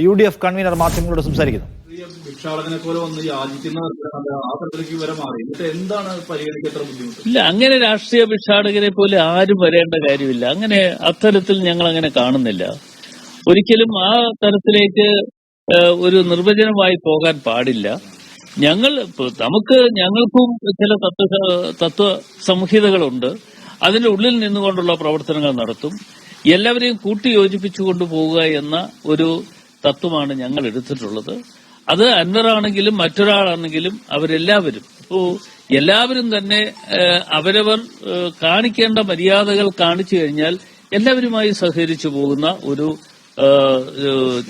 U D F convener മാധ്യമങ്ങളോട് സംസാരിക്കുന്നു. ഭിക്ഷാടകനെ പോലെ വന്ന് യാചിക്കുന്ന ആ തരത്തിലേക്ക് വരെ മാറി. എന്നിട്ട് എന്താണ് പരിഗണിക്കത്ര ബുദ്ധിമുട്ട്? ഇല്ല അങ്ങനെ രാഷ്ട്രീയ ഭിക്ഷാടകരെ പോലെ ആരും വരേണ്ട കാര്യമില്ല. അങ്ങനെ അത്തരത്തിൽ ഞങ്ങൾ അങ്ങനെ കാണുന്നില്ല. ഒരിക്കലും ആ തരത്തിലേക്ക് ഒരു നിർവചനമായി പോകാൻ പാടില്ല. ഞങ്ങൾ നമുക്ക് ഞങ്ങൾക്കും ചില തത്വ തത്വ സംഹിതകളുണ്ട്. അതിന്റെ ഉള്ളിൽ നിന്നുകൊണ്ടുള്ള പ്രവർത്തനങ്ങൾ നടത്തും. എല്ലാവരെയും കൂട്ടിയോജിപ്പിച്ചുകൊണ്ട് പോവുക എന്ന ഒരു തത്വമാണ് ഞങ്ങൾ എടുത്തിട്ടുള്ളത്. അത് അന്വറാണെങ്കിലും മറ്റൊരാളാണെങ്കിലും അവരെല്ലാവരും. ഇപ്പോ എല്ലാവരും തന്നെ അവരവർ കാണിക്കേണ്ട മര്യാദകൾ കാണിച്ചു കഴിഞ്ഞാൽ എല്ലാവരുമായി സഹകരിച്ചു പോകുന്ന ഒരു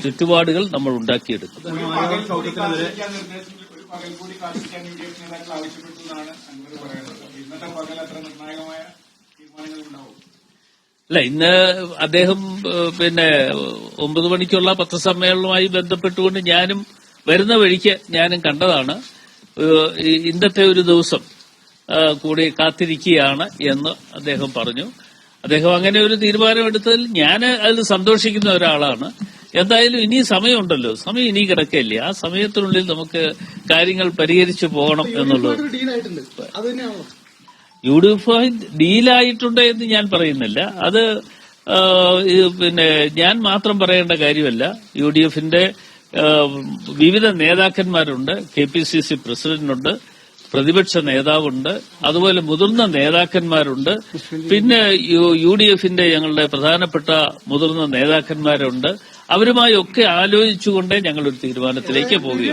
ചുറ്റുപാടുകൾ നമ്മൾ ഉണ്ടാക്കിയെടുക്കും. ഇന്നത്തെ പകൽ അത്ര നിർണായകമായ തീരുമാനങ്ങൾ ഉണ്ടാവും. അല്ല ഇന്ന് അദ്ദേഹം പിന്നെ ഒമ്പത് മണിക്കുള്ള പത്രസമ്മേളനവുമായി ബന്ധപ്പെട്ടുകൊണ്ട് ഞാനും വരുന്ന വഴിക്ക് ഞാനും കണ്ടതാണ്. ഇന്നത്തെ ഒരു ദിവസം കൂടി കാത്തിരിക്കുകയാണ് എന്ന് അദ്ദേഹം പറഞ്ഞു. അദ്ദേഹം അങ്ങനെ ഒരു തീരുമാനമെടുത്തതിൽ ഞാൻ അതിൽ സന്തോഷിക്കുന്ന ഒരാളാണ്. എന്തായാലും ഇനി സമയമുണ്ടല്ലോ. സമയം ഇനി കിടക്കില്ല ആ സമയത്തിനുള്ളിൽ നമുക്ക് കാര്യങ്ങൾ പരിഹരിച്ചു പോകണം എന്നുള്ളത്. യു ഡി ഡീലായിട്ടുണ്ട് എന്ന് ഞാൻ പറയുന്നില്ല. അത് പിന്നെ ഞാൻ മാത്രം പറയേണ്ട കാര്യമല്ല. യു ഡി എഫിന്റെ വിവിധ നേതാക്കന്മാരുണ്ട്. കെ പി സി സി പ്രസിഡന്റുണ്ട്. പ്രതിപക്ഷ നേതാവുണ്ട്. അതുപോലെ മുതിർന്ന നേതാക്കന്മാരുണ്ട്. പിന്നെ യു- ഡി എഫിന്റെ ഞങ്ങളുടെ പ്രധാനപ്പെട്ട മുതിർന്ന നേതാക്കന്മാരുണ്ട്. അവരുമായി ഒക്കെ ആലോചിച്ചുകൊണ്ടേ ഞങ്ങൾ ഒരു തീരുമാനത്തിലേക്ക് വരില്ല.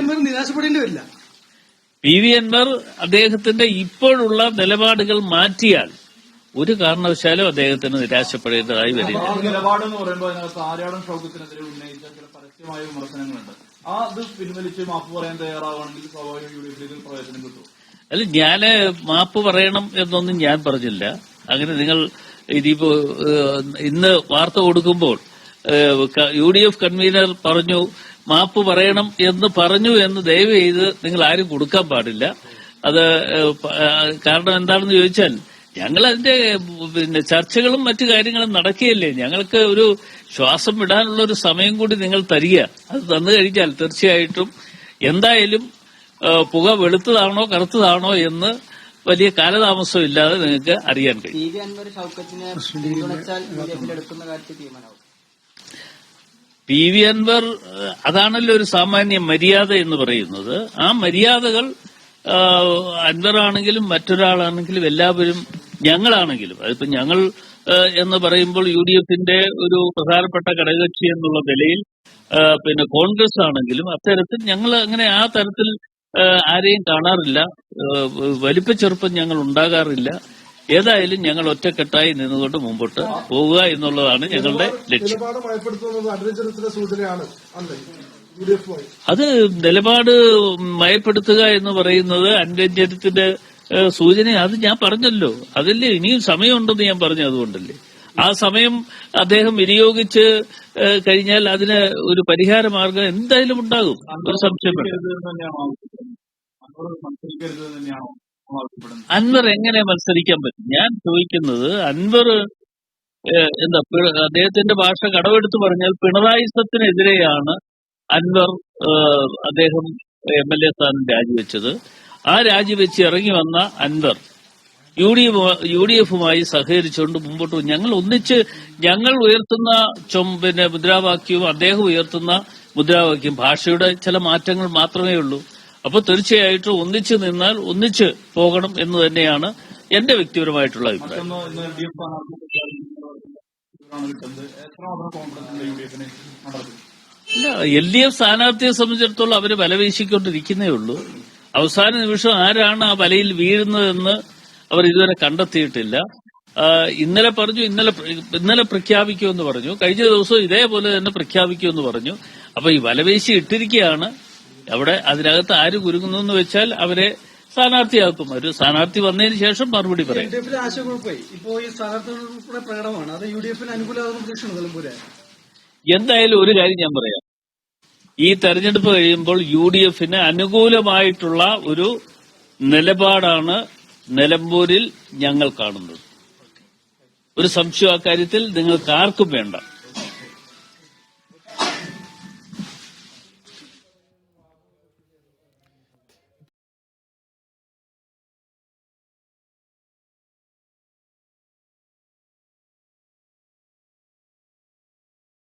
പി വി അൻവർ അദ്ദേഹത്തിന്റെ ഇപ്പോഴുള്ള നിലപാടുകൾ മാറ്റിയാൽ ഒരു കാരണവശാലും അദ്ദേഹത്തിന് നിരാശപ്പെടേണ്ടതായി വരില്ല. ആ നിലപാട് എന്ന് പറയുമ്പോൾ ആര്യാടൻ ഷൗക്കത്തിനെതിരെ ഉന്നയിച്ച ചില പരസ്യമായ വിമർശനങ്ങളുണ്ട്. ആ അത് പിൻവലിച്ച് മാപ്പ് പറയാൻ തയ്യാറാവുകയാണെങ്കിൽ സ്വാഭാവിക യു ഡി എഫിലേക്ക് പ്രവേശനം കിട്ടും. അല്ല ഞാൻ മാപ്പ് പറയണം എന്നൊന്നും ഞാൻ പറഞ്ഞില്ല. അങ്ങനെ നിങ്ങൾ ഇനിയിപ്പോ ഇന്ന് വാർത്ത കൊടുക്കുമ്പോൾ യു ഡി എഫ് കൺവീനർ പറഞ്ഞു മാപ്പ് പറയണം എന്ന് പറഞ്ഞു എന്ന് ദയവ് ചെയ്ത് നിങ്ങൾ ആരും കൊടുക്കാൻ പാടില്ല. അത് കാരണം എന്താണെന്ന് ചോദിച്ചാൽ ഞങ്ങൾ അതിന്റെ പിന്നെ ചർച്ചകളും മറ്റു കാര്യങ്ങളും നടക്കുകയല്ലേ. ഞങ്ങൾക്ക് ഒരു ശ്വാസം വിടാനുള്ള ഒരു സമയം കൂടി നിങ്ങൾ തരിക. അത് തന്നു കഴിഞ്ഞാൽ തീർച്ചയായിട്ടും എന്തായാലും പുക വെളുത്തതാണോ കറുത്തതാണോ എന്ന് വലിയ കാലതാമസം ഇല്ലാതെ നിങ്ങൾക്ക് അറിയാൻ കഴിയും പി വി അൻവർ ഷൗക്കത്തിനെ പിന്തുണച്ചാൽ യു ഡി എഫിൽ എടുക്കുന്ന കാര്യത്തിൽ തീരുമാനമാവും പി വി അൻവർ അതാണല്ലോ ഒരു സാമാന്യ മര്യാദ എന്ന് പറയുന്നത്. ആ മര്യാദകൾ അൻവർ ആണെങ്കിലും മറ്റൊരാളാണെങ്കിലും എല്ലാവരും ഞങ്ങളാണെങ്കിലും. അതിപ്പോ ഞങ്ങൾ എന്ന് പറയുമ്പോൾ യു ഡി എഫിന്റെ ഒരു പ്രധാനപ്പെട്ട ഘടകകക്ഷി എന്നുള്ള നിലയിൽ പിന്നെ കോൺഗ്രസ് ആണെങ്കിലും അത്തരത്തിൽ ഞങ്ങൾ അങ്ങനെ ആ തരത്തിൽ ആരെയും കാണാറില്ല. ആഹ്, വലിപ്പ ചെറുപ്പം ഞങ്ങൾ ഉണ്ടാകാറില്ല. ഏതായാലും ഞങ്ങൾ ഒറ്റക്കെട്ടായി നിന്നുകൊണ്ട് മുമ്പോട്ട് പോവുക എന്നുള്ളതാണ് ഞങ്ങളുടെ ലക്ഷ്യം. അത് നിലപാട് മയപ്പെടുത്തുക എന്ന് പറയുന്നത് അനുരഞ്ജനത്തിന്റെ സൂചന. അത് ഞാൻ പറഞ്ഞല്ലോ. അതല്ലേ? ഇനിയും സമയമുണ്ടെന്ന് ഞാൻ പറഞ്ഞു അതുകൊണ്ടല്ലേ. ആ സമയം അദ്ദേഹം വിനിയോഗിച്ച് കഴിഞ്ഞാൽ അതിന് ഒരു പരിഹാര മാർഗം എന്തായാലും ഉണ്ടാകും. ഒരു സംശയം അൻവർ എങ്ങനെ മത്സരിക്കാൻ പറ്റും? ഞാൻ ചോദിക്കുന്നത് അൻവർ എന്താ അദ്ദേഹത്തിന്റെ ഭാഷ കടവെടുത്ത് പറഞ്ഞാൽ പിണറായിസത്തിനെതിരെയാണ് അൻവർ അദ്ദേഹം എം എൽ എ സ്ഥാനം രാജിവെച്ചത്. ആ രാജിവെച്ച് ഇറങ്ങി വന്ന Anwar U D U D എഫുമായി സഹകരിച്ചുകൊണ്ട് മുമ്പോട്ട് ഞങ്ങൾ ഒന്നിച്ച് ഞങ്ങൾ ഉയർത്തുന്ന പിന്നെ മുദ്രാവാക്യവും അദ്ദേഹം ഉയർത്തുന്ന മുദ്രാവാക്യം ഭാഷയുടെ ചില മാറ്റങ്ങൾ മാത്രമേ ഉള്ളൂ. അപ്പോൾ തീർച്ചയായിട്ടും ഒന്നിച്ച് നിന്നാൽ ഒന്നിച്ച് പോകണം എന്ന് തന്നെയാണ് എന്റെ വ്യക്തിപരമായിട്ടുള്ള അഭിപ്രായം. എൽ ഡി എഫ് സ്ഥാനാർത്ഥിയെ സംബന്ധിച്ചിടത്തോളം അവർ വല വീശിക്കൊണ്ടിരിക്കുന്നേ ഉള്ളൂ. അവസാന നിമിഷം ആരാണ് ആ വലയിൽ വീഴുന്നതെന്ന് അവർ ഇതുവരെ കണ്ടെത്തിയിട്ടില്ല. ഇന്നലെ പറഞ്ഞു ഇന്നലെ ഇന്നലെ പ്രഖ്യാപിക്കുമെന്ന് പറഞ്ഞു. കഴിഞ്ഞ ദിവസം ഇതേപോലെ തന്നെ പ്രഖ്യാപിക്കുമെന്ന് പറഞ്ഞു. അപ്പൊ ഈ വലവേശി ഇട്ടിരിക്കുകയാണ്. അവിടെ അതിനകത്ത് ആര് കുരുങ്ങുന്നു എന്ന് വെച്ചാൽ അവരെ സ്ഥാനാർത്ഥിയാക്കും. ഒരു സ്ഥാനാർത്ഥി വന്നതിന് ശേഷം മറുപടി പറയും. ഇപ്പോ ഈ സ്ഥാനാർത്ഥികളുടെ അത് യു ഡി എഫിന് അനുകൂലമാകുന്ന പ്രതീക്ഷയാണ് എന്തായാലും ഒരു കാര്യം ഞാൻ പറയാം. ഈ തെരഞ്ഞെടുപ്പ് കഴിയുമ്പോൾ യു ഡി എഫിന് അനുകൂലമായിട്ടുള്ള ഒരു നിലപാടാണ് നിലമ്പൂരിൽ ഞങ്ങൾ കാണുന്നത്. ഒരു സംശയം അക്കാര്യത്തിൽ നിങ്ങൾക്ക് ആർക്കും വേണ്ട.